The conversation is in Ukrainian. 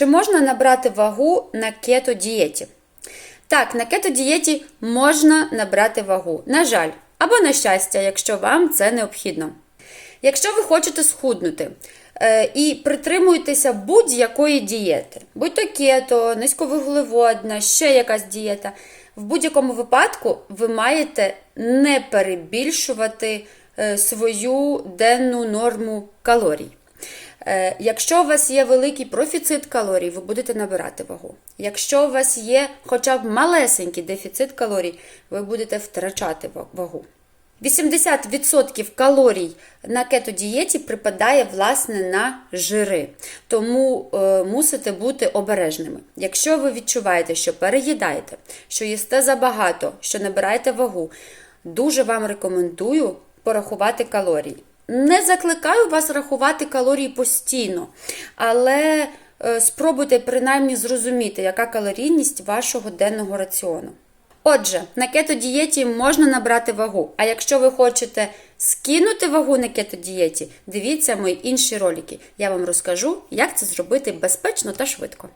Чи можна набрати вагу на кето-дієті? Так, на кето-дієті можна набрати вагу. На жаль, або на щастя, якщо вам це необхідно. Якщо ви хочете схуднути е, і притримуєтеся будь-якої дієти, будь то кето, низьковуглеводна, ще якась дієта, в будь-якому випадку ви маєте не перебільшувати е, свою денну норму калорій. Е, Якщо у вас є великий профіцит калорій, ви будете набирати вагу. Якщо у вас є хоча б малесенький дефіцит калорій, ви будете втрачати вагу. 80% калорій на кето-дієті припадає власне на жири, тому е, мусите бути обережними. Якщо ви відчуваєте, що переїдаєте, що їсте забагато, що набираєте вагу, дуже вам рекомендую порахувати калорії. Не закликаю вас рахувати калорії постійно, але е, спробуйте принаймні зрозуміти, яка калорійність вашого денного раціону. Отже, на кето-дієті можна набрати вагу. А якщо ви хочете скинути вагу на кето-дієті, дивіться мої інші ролики. Я вам розкажу, як це зробити безпечно та швидко.